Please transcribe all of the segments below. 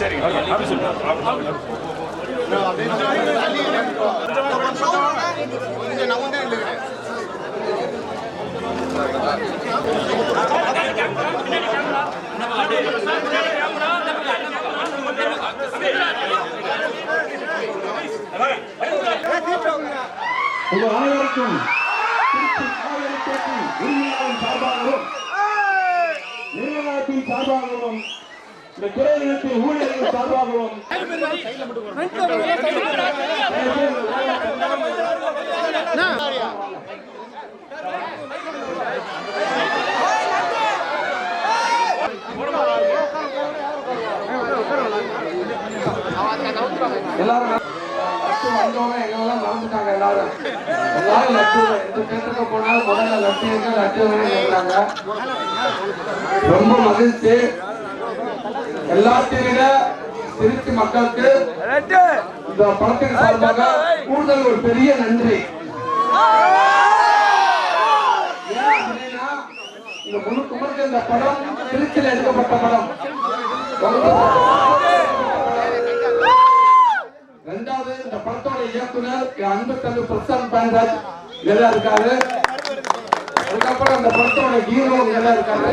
சரிங்க. அப்படி சொல்லுங்க நான் வந்து உங்கள் அனைவருக்கும் திருச்சி காவிரி தேக்கி உரிமையாளர் சார்பாகவும் நிறுவனத்தின் சார்பாகவும் இந்த துறையினத்தின் ஊழியர்கள் சார்பாகவும் எல்லாரும் லட்டு வந்தவங்க எங்கெல்லாம் மறந்துட்டாங்க எல்லாரும். எல்லாரும் லட்டு எந்த தேட்டருக்கு போனாலும் முதல்ல லட்டு எங்க லட்டு கேட்குறாங்க ரொம்ப மகிழ்ச்சி. எல்லாத்தையும் விட திருச்சி மக்களுக்கு இந்த படத்தின் சார்பாக கூடுதல் ஒரு பெரிய நன்றி. இந்த முழுக்க முழுக்க இந்த படம் திருச்சியில் எடுக்கப்பட்ட படம். ரெண்டாவது இந்த படத்தோட இயக்குனர் அன்பு தம்பி பிரசாந்த் பாண்டர் இதெல்லாம் இருக்காரு. அதுக்கப்புறம் இந்த படத்தோட ஹீரோ இதெல்லாம் இருக்காரு.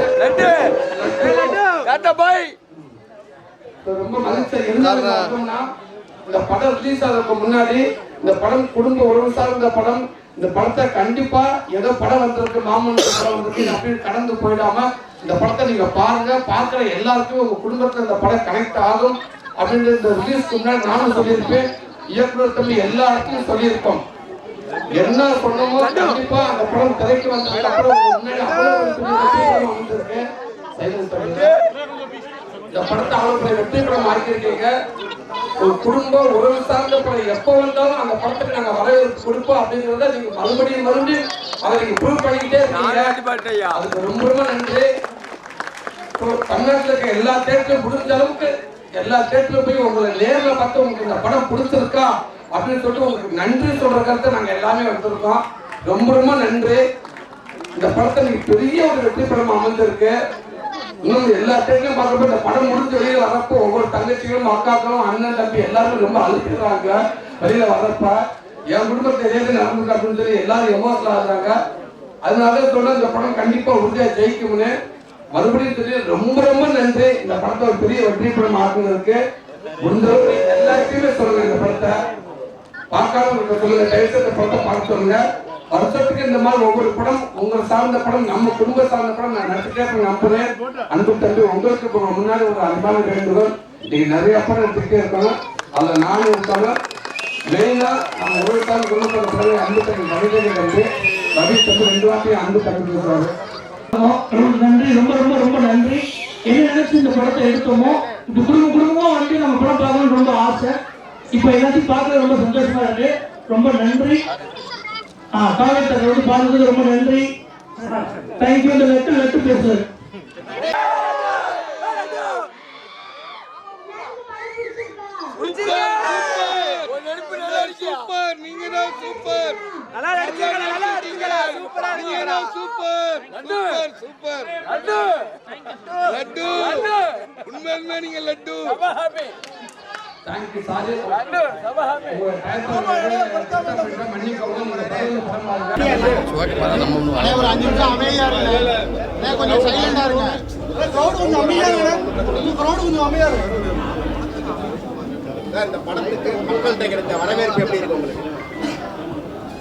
ரொம்ப மகிழ்ச்சி. இருந்தாலும் பார்த்தோம்னா, இந்த படம் ரிலீஸ் ஆகிறதுக்கு முன்னாடி இந்த படம் குடும்ப உறவு சார்ந்த படம். இந்த படத்தை கண்டிப்பா ஏதோ படம் வந்திருக்கு மாமன் படம் வந்திருக்கு அப்படின்னு கடந்து போயிடாம இந்த படத்தை நீங்க பாருங்க. பார்க்கிற எல்லாருக்கும் உங்க குடும்பத்துல இந்த படம் கனெக்ட் ஆகும். அப்படின்னு இந்த ரிலீஸ்க்கு முன்னாடி நானும் சொல்லியிருப்பேன். இயக்குனர் தம்பி எல்லா இடத்துலையும் சொல்லியிருக்கோம். என்ன சொன்னமோ கண்டிப்பா அந்த படம் திரைக்கு வந்ததுக்கு அப்புறம் உங்க முன்னாடி அவ்வளவு ஒரு பெரிய வெற்றிகரமா வந்திருக்கு. சைலன்ஸ் பண்ணுங்க இந்த படத்தை அவ்வளவு பெரிய வெற்றி படம் ஆக்கியிருக்கீங்க ஒரு குடும்ப உறவு சார்ந்த படம் எப்போ வந்தாலும் அந்த படத்துக்கு நாங்க வரவேற்பு கொடுப்போம் அப்படிங்கறத நீங்க மறுபடியும் மறுபடியும் அதை நீங்க ப்ரூவ் பண்ணிக்கிட்டே இருக்கீங்க. அதுக்கு ரொம்ப ரொம்ப நன்றி. தமிழ்நாட்டுல இருக்க எல்லா தேட்டரும் முடிஞ்ச அளவுக்கு எல்லா தேட்டரும் போய் உங்களை நேர்ல பார்த்து உங்களுக்கு இந்த படம் பிடிச்சிருக்கா அப்படின்னு சொல்லிட்டு உங்களுக்கு நன்றி சொல்ற கருத்தை நாங்க எல்லாமே வந்திருக்கோம் ரொம்ப ரொம்ப நன்றி. இந்த படத்தை நீங்க பெரிய ஒரு வெற்றி படம் அமைஞ்சிருக்கு. இன்னும் எல்லா ஸ்டேட்லயும் பார்க்கப்ப இந்த படம் முடிஞ்ச வெளியில வரப்போ ஒவ்வொரு தங்கச்சிகளும் அக்காக்களும் அண்ணன் தம்பி எல்லாருமே ரொம்ப அழுத்திடுறாங்க வெளியில வர்றப்ப. என் குடும்பத்தை எதாவது நடந்திருக்கு அப்படின்னு சொல்லி எல்லாரும் எமோஷனல் ஆகுறாங்க அதனால சொல்ல இந்த படம் கண்டிப்பா உறுதியா ஜெயிக்கும்னு. மறுபடியும் சொல்லி ரொம்ப ரொம்ப நன்றி. இந்த படத்தை ஒரு பெரிய வெற்றி படம் ஆக்குனதுக்கு. முடிஞ்சவரை எல்லாத்தையுமே சொல்லுங்க இந்த படத்தை. பார்க்காம இருக்க சொல்லுங்க. தயவுசெய்து இந்த படத்தை பார்க்க சொல்லுங்க. வருஷத்துக்கு இந்த மாதிரி ஒவ்வொரு படம் உங்களை சார்ந்த படம் நம்ம குடும்ப சார்ந்த படம் நான் நடத்திட்டே இருப்பேன் நம்புறேன். அன்பு தம்பி உங்களுக்கு முன்னாடி ஒரு அன்பான வேண்டுகோள். நீங்க நிறைய படம் எடுத்துக்கிட்டே இருக்கணும். அதுல நானும் இருக்கணும் மெயினா நம்ம ஒரு சார் குடும்பத்தோட அன்பு தம்பி மனிதனை தம்பி ரவி தம்பி ரெண்டு வார்த்தையும் அன்பு தம்பி பேசுவாரு நன்றி. ரொம்ப ரொம்ப ரொம்ப நன்றி. என்ன நினைச்சு இந்த படத்தை எடுத்தோமோ? இப்ப குடும்ப குடும்பமா வந்து நம்ம படம் பார்க்கணும்னு ரொம்ப ஆசை. இப்ப எல்லாத்தையும் பார்க்கறது ரொம்ப சந்தோஷமா இருக்கு. ரொம்ப நன்றி. ஆ காலத்தை வந்து பார்த்ததுக்கு ரொம்ப நன்றி. தேங்க்யூ இந்த லெட்டு லெட்டு பேசுறது. சூப்பர். நீங்க தான் சூப்பர். நல்லா நடிச்சீங்க நல்லா நடிச்சீங்க சூப்பரா நீங்க தான் super. Super super. Laddu. Laddu. உண்மையிலுமே நீங்க லட்டு. அண்ணே, ஒரு அஞ்சு நிமிஷம் அமைதியா இருங்க. அண்ணே, கொஞ்சம் சைலண்டா இருங்க. crowd கொஞ்சம் அமைதியா இருங்க உங்க crowd கொஞ்சம் அமைதியா இருங்க. இந்த படத்துக்கு மக்கள்கிட்ட கிடைத்த வரவேற்பு எப்படி இருக்கு உங்களுக்கு?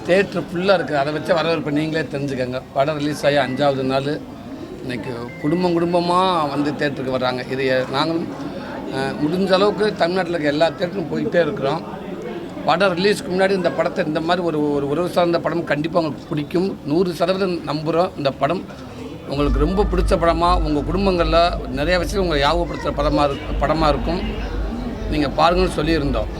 தேட்ரு ஃபுல்லாக இருக்குது அதை வச்சு வரவேற்பு நீங்களே தெரிஞ்சுக்கோங்க. படம் ரிலீஸ் ஆகி அஞ்சாவது நாள் இன்றைக்கி குடும்பம் குடும்பமாக வந்து தேட்டருக்கு வர்றாங்க. இது நாங்களும் முடிஞ்ச அளவுக்கு தமிழ்நாட்டில் இருக்க எல்லா தேட்டரும் போயிட்டே இருக்கிறோம். படம் ரிலீஸ்க்கு முன்னாடி இந்த படத்தை இந்த மாதிரி ஒரு ஒரு உறவு சார்ந்த படம் கண்டிப்பாக உங்களுக்கு பிடிக்கும். நூறு சதவீதம் நம்புகிறோம் இந்த படம். உங்களுக்கு ரொம்ப பிடிச்ச படமாக உங்கள் குடும்பங்களில் நிறைய விஷயம் உங்களை ஞாபகப்படுத்துகிற படமாக இருக்கு படமாக இருக்கும். நீங்கள் பாருங்கன்னு சொல்லியிருந்தோம்.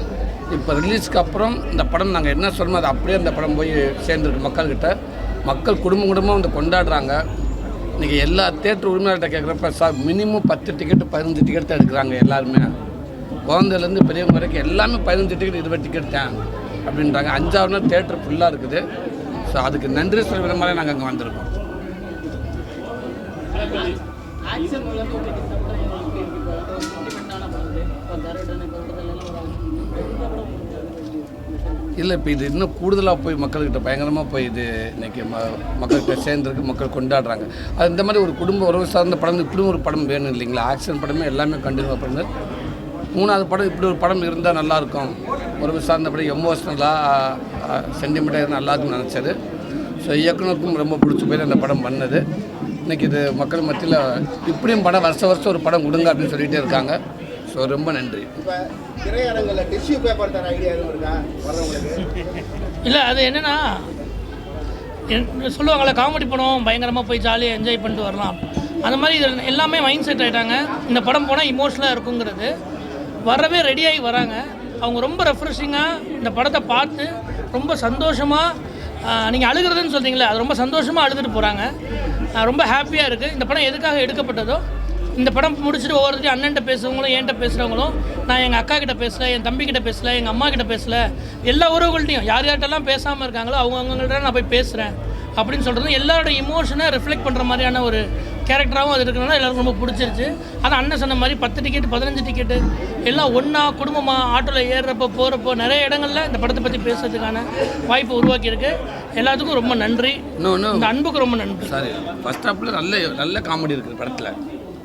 இப்போ ரிலீஸ்க்கு அப்புறம் இந்த படம் நாங்கள் என்ன சொல்லணுமோ அது அப்படியே அந்த படம் போய் சேர்ந்துருக்கு மக்கள்கிட்ட. மக்கள் குடும்பம் குடும்பம் வந்து கொண்டாடுறாங்க. இன்றைக்கி எல்லா தேட்டர் உரிமையாளர்கிட்ட கேட்குறப்ப சார் மினிமம் பத்து டிக்கெட்டு பதினஞ்சு டிக்கெட் தான் எடுக்கிறாங்க எல்லாருமே. குழந்தைலேருந்து பெரியவங்க வரைக்கும் எல்லாமே பதினஞ்சு டிக்கெட் இருபது டிக்கெட் தான் அப்படின்றாங்க. அஞ்சாவது நாள் தேட்டர் ஃபுல்லாக இருக்குது. ஸோ அதுக்கு நன்றி சொல்கிற மாதிரி நாங்கள் அங்கே வந்திருக்கோம். இல்லை இப்போ இது இன்னும் கூடுதலாக போய் மக்கள்கிட்ட பயங்கரமாக போய் இது இன்றைக்கி ம மக்கள்கிட்ட சேர்ந்துருக்கு மக்கள் கொண்டாடுறாங்க. அது இந்த மாதிரி ஒரு குடும்ப உறவு சார்ந்த படம் இப்படி ஒரு படம் வேணும் இல்லைங்களா? ஆக்ஷன் படமே எல்லாமே கண்டினியூ பண்ணு மூணாவது படம் இப்படி ஒரு படம் இருந்தால் நல்லாயிருக்கும். உறவு சார்ந்த படம் எமோஷ்னலாக சென்டிமெண்ட்டாக நல்லா இருக்குன்னு நினச்சது. ஸோ இயக்குனருக்கும் ரொம்ப பிடிச்சி போய் அந்த படம் பண்ணது. இன்றைக்கி இது மக்கள் மத்தியில் இப்படியும் படம் வருஷம் வருஷம் ஒரு படம் கொடுங்க அப்படின்னு சொல்லிகிட்டே இருக்காங்க. ஸோ ரொம்ப நன்றி. இப்ப திரையரங்குல டிஷ்யூ பேப்பர் தர ஐடியா எதுவும் இருக்கா? வர்றவங்களுக்கு? இல்லை அது என்னென்னா சொல்லுவாங்கள்ல காமெடி படம் பயங்கரமாக போய் ஜாலியாக என்ஜாய் பண்ணிட்டு வரலாம். அந்த மாதிரி இதில் எல்லாமே மைண்ட் செட் ஆகிட்டாங்க இந்த படம் போனால் இமோஷனலாக இருக்குங்கிறது. வரவே ரெடியாகி வராங்க. அவங்க ரொம்ப ரெஃப்ரெஷிங்காக இந்த படத்தை பார்த்து ரொம்ப சந்தோஷமாக நீங்கள் அழுகிறதுன்னு சொல்கிறீங்களே அது ரொம்ப சந்தோஷமாக அழுதுட்டு போகிறாங்க ரொம்ப ஹாப்பியாக இருக்குது இந்த படம் எதுக்காக எடுக்கப்பட்டதோ இந்த படம் முடிச்சுட்டு ஒவ்வொருத்தையும் அண்ணன்ட்ட பேசுகிறவங்களும் என்கிட்ட பேசுகிறவங்களும் நான் எங்கள் அக்கா கிட்ட பேசல என் தம்பி கிட்ட பேசல எங்கள் அம்மா கிட்ட பேசல எல்லா உறவுகள்ட்டையும் யார் யார்கிட்டலாம் பேசாமல் இருக்காங்களோ அவங்க அவங்கள்ட்ட நான் போய் பேசுகிறேன் அப்படின்னு சொல்கிறது எல்லாரோட இமோஷனை ரிஃப்ளெக்ட் பண்ணுற மாதிரியான ஒரு கேரக்டராகவும் அது இருக்கிறனால எல்லாருக்கும் ரொம்ப பிடிச்சிருச்சு. அது அண்ணன் சொன்ன மாதிரி பத்து டிக்கெட் பதினஞ்சு டிக்கெட்டு எல்லாம் ஒன்றா குடும்பமாக ஆட்டோவில் ஏறுறப்போ போகிறப்போ நிறைய இடங்கள்ல இந்த படத்தை பற்றி பேசுறதுக்கான வாய்ப்பு உருவாக்கியிருக்கு. எல்லாத்துக்கும் ரொம்ப நன்றி. இன்னொன்று இந்த அன்புக்கு ரொம்ப நன்றி. சாரி ஃபஸ்ட் ஹாப்பில் நல்ல நல்ல காமெடி இருக்குது படத்தில்.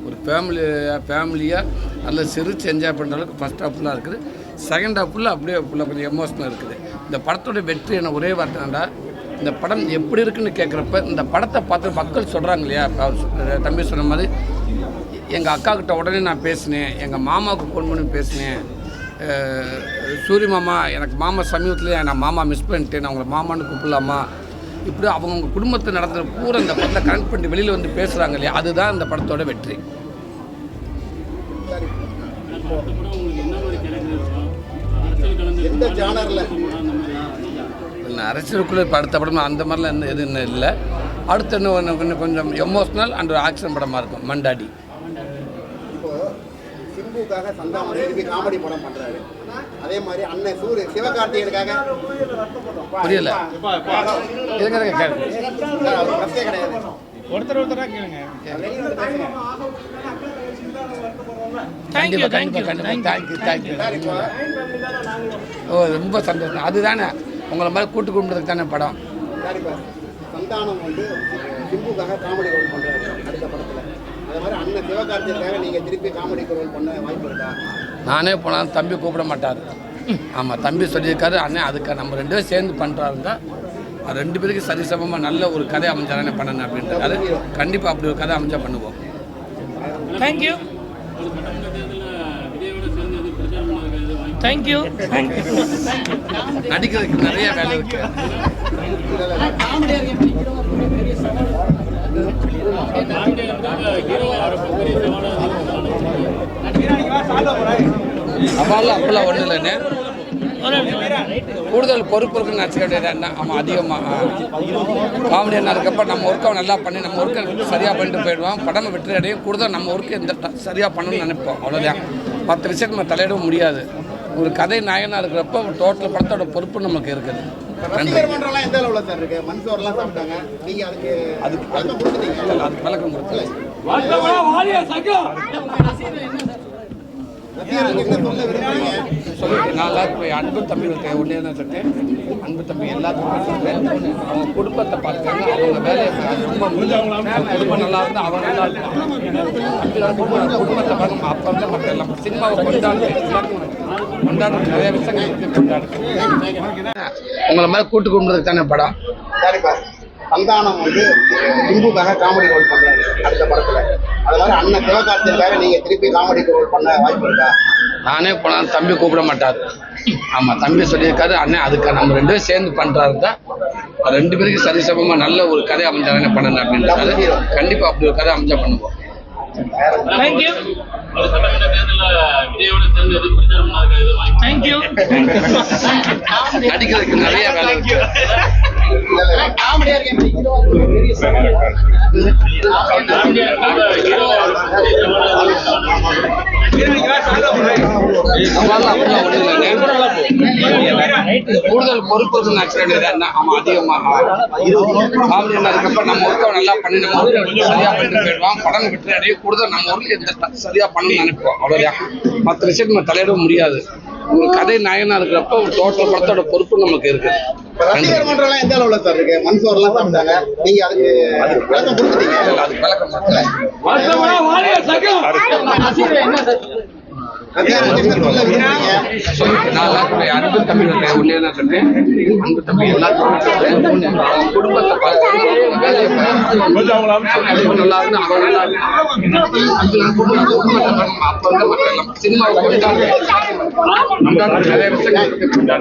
ஒரு ஃபேமிலி ஃபேமிலியாக நல்ல சிரிச்சு என்ஜாய் பண்ணுற அளவுக்கு ஃபஸ்ட் ஹாஃப்லாம் இருக்குது. செகண்ட் ஹாஃபில் அப்படியே ஃபுல்லாக கொஞ்சம் எமோஷனாக இருக்குது. இந்த படத்தோட வெற்றி என்ன? ஒரே வார்த்தைடா இந்த படம் எப்படி இருக்குன்னு கேட்குறப்ப இந்த படத்தை பார்த்து மக்கள் சொல்கிறாங்க இல்லையா? அவர் தம்பி சொன்ன மாதிரி எங்கள் அக்கா கிட்ட உடனே நான் பேசினேன். எங்கள் மாமாவுக்கு ஃபோன் பண்ணி பேசினேன். சூரிய சூரி மாமா எனக்கு மாமா சமீபத்தில் நான் மாமா மிஸ் பண்ணிட்டேன். நான் உங்களை மாமான்னு கூப்பிடலாமா? இப்படி அவங்கவுங்க குடும்பத்தை நடத்துகிற பூரா இந்த படத்தை கனெக்ட் பண்ணி வெளியில் வந்து பேசுகிறாங்க இல்லையா? அதுதான் இந்த படத்தோட வெற்றி. அரசியலுக்குள்ளே இப்போ அடுத்த படம் அந்த மாதிரிலாம் எதுவும் இல்லை. அடுத்து இன்னும் கொஞ்சம் எமோஷ்னல் அண்ட் ஆக்ஷன் படமாக இருக்கும் மண்டாடி. சிம்புக்காக சந்தானம் திருப்பி காமெடி படம் பண்றாரு. அதே மாதிரி அண்ணன் சூரிய சிவகார்த்திகனுக்காக புரியல. கேளுங்க. பிரச்சனை கிடையாது. தேங்க்யூ கண்டிப்பாக தேங்க்யூ கண்டிப்பாக கண்டிப்பாக தேங்க்யூ தேங்க்யூ சார் இப்போ ஓ ரொம்ப சந்தோஷம். அதுதானே. உங்களை மாதிரி கூட்டு கும்பிட்றதுக்கு தானே படம். சந்தானம் வந்து சிம்புக்காக காமெடி ரோல் பண்றாரு. அடுத்த படத்துல நானே போனாலும் தம்பி கூப்பிட மாட்டார். ஆமாம் தம்பி சொல்லியிருக்காரு அண்ணன் அதுக்கு நம்ம ரெண்டு பேரும் சேர்ந்து பண்ணுறாருந்தா அது ரெண்டு பேருக்கு சரிசமமாக நல்ல ஒரு கதை அமைஞ்சாலே பண்ணணும் அப்படின்றாரு. கண்டிப்பாக அப்படி ஒரு கதை அமைஞ்சா பண்ணுவோம். தேங்க்யூ தேங்க்யூ நடிக்கிறதுக்கு நிறைய வேலை இருக்கு. அவெல்லாம் அப்பெல்லாம் ஒன்றும் இல்லைண்ணே கூடுதல் பொறுப்பு இருக்குன்னு நினச்சிக்க வேண்டியது என்ன? ஆமாம் அதிகமாக காமெடி என்ன இருக்கப்ப நம்ம ஒர்க்கை நல்லா பண்ணி நம்ம ஒர்க்கை சரியாக பண்ணிட்டு போயிடுவோம். படம் வெற்றி அடையும். கூடுதல் நம்ம ஒர்க்கு இந்த சரியாக பண்ணணும்னு நினைப்போம். அவ்வளோதான் பத்து விஷயம் நம்ம தலையிடவும் முடியாது. ஒரு கதை நாயனாக இருக்கிறப்ப டோட்டல் படத்தோட பொறுப்பு நமக்கு இருக்குது. ரசிகர் மன்றம்லாம் எந்த அளவுல சார் இருக்கு? மன்சோர்லாம் சாப்பிட்டாங்க. நீங்க அதுக்கு அதுக்கு பழக்கம் கொடுத்துட்டீங்க. அதுக்கு விளக்கம் ரசிகர்களுக்கு என்ன சொல்ல விரும்புறீங்க சொல்லிட்டு நான் எல்லாத்துக்கும் அன்பு தம்பிகளுக்கு ஒன்றே தான் சொல்லிட்டேன் அன்பு தம்பி எல்லாத்துக்கும் சொல்லிட்டேன் அவங்க குடும்பத்தை பார்த்துக்காங்க அவங்க வேலையை ரொம்ப முக்கியம். குடும்பம் நல்லா இருந்தால் அவங்க நல்லா இருப்பாங்க குடும்பத்தை பார்க்க அப்போ வந்து மற்ற எல்லாம் சினிமாவை கொண்டாடு எல்லாருக்கும் நிறைய விஷயங்கள் கொண்டாடு உங்களை மாதிரி கூட்டு குடும்பத்துக்கு தானே படம் சரிப்பா சந்தானம் வந்து சிம்புக்காக காமெடி ரோல் பண்றாரு அடுத்த படத்துல. அது மாதிரி அண்ணன் சிவகார்த்திகனுக்காக நீங்க திருப்பி காமெடி ரோல் பண்ண வாய்ப்பு இருக்கா? நானே போனாலும் தம்பி கூப்பிட மாட்டார். ஆமாம் தம்பி சொல்லியிருக்காரு. அண்ணன் அதுக்கு நம்ம ரெண்டு பேரும் சேர்ந்து பண்ணுறாரு தான். ரெண்டு பேருக்கு சரிசமமா நல்ல ஒரு கதை அமைஞ்சாதானே பண்ணணும் அப்படின்றது கண்டிப்பா அப்படி ஒரு கதை அமைஞ்சா பண்ணுவோம். தேங்க்யூ நடிக்கிறதுக்கு நிறைய வேலை காமெடியா கூடுதல் பொறுப்பு ஆக்சிடென்ட் ஆக்சுவலி அவன் காமெடி நம்ம ஒர்க்கை நல்லா பண்ணி நம்ம சரியா பண்ணிட்டு போயிடுவான். படம் விட்டு அடைய கூடுதல் நம்ம சரியா பண்ணணும்னு நினைப்போம். அவ்வளவுதான். மற்ற விஷயம் நம்ம தலையிட முடியாது. ஒரு கதை நாயனா இருக்கிறப்ப ஒரு டோட்டல் படத்தோட பொறுப்பு நமக்கு இருக்கு. ரசிகர் மன்றம் எல்லாம் எந்த அளவுல சார் இருக்கு? மண் சோறு எல்லாம் சாப்பிட்டாங்க நீங்க அதுக்கு விளக்கம் கொடுத்துட்டீங்க. அதுக்கு விளக்கம் நான் எல்லாருக்கும் அன்பு தம்பிகளை ஒன்னே தான் சொன்னேன் அன்பு தம்பி எல்லாருக்கும் குடும்பத்தை பார்த்து நல்லா இருந்து அவன் நல்லா இருந்து அன்பு நான் குடும்பத்தை குடும்பத்தை பார்த்து அப்ப வந்து மக்கள் எல்லாம் சினிமாவை கொண்டாடு கொண்டாடு நிறைய விஷயங்கள்